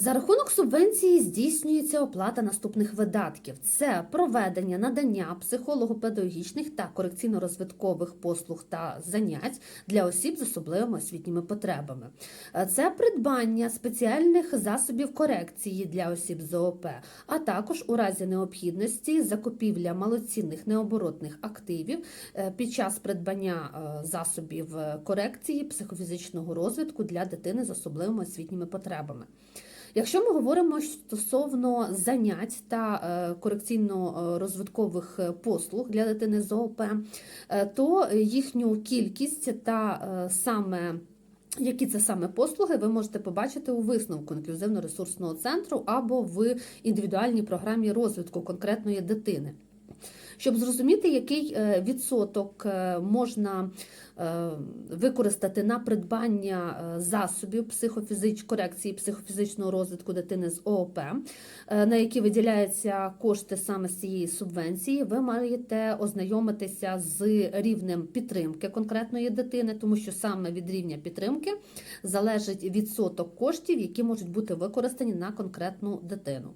За рахунок субвенції здійснюється оплата наступних видатків: це проведення надання психолого-педагогічних та корекційно-розвиткових послуг та занять для осіб з особливими освітніми потребами. Це придбання спеціальних засобів корекції для осіб з ООП, а також у разі необхідності закупівля малоцінних необоротних активів е, під час придбання е, засобів е, корекції психофізичного розвитку для дитини з особливими освітніми потребами. Якщо ми говоримо стосовно занять та е, корекційно-розвиткових е, послуг для дитини з ООП, е, то їхню кількість та саме які це саме послуги, ви можете побачити у висновку інклюзивно-ресурсного центру або в індивідуальній програмі розвитку конкретної дитини. Щоб зрозуміти, який е, відсоток е, можна е, використати на придбання засобів психофізич... корекції психофізичного розвитку дитини з ООП, на які виділяються кошти саме з цієї субвенції, ви маєте ознайомитися з рівнем підтримки конкретної дитини, тому що саме від рівня підтримки залежить відсоток коштів, які можуть бути використані на конкретну дитину.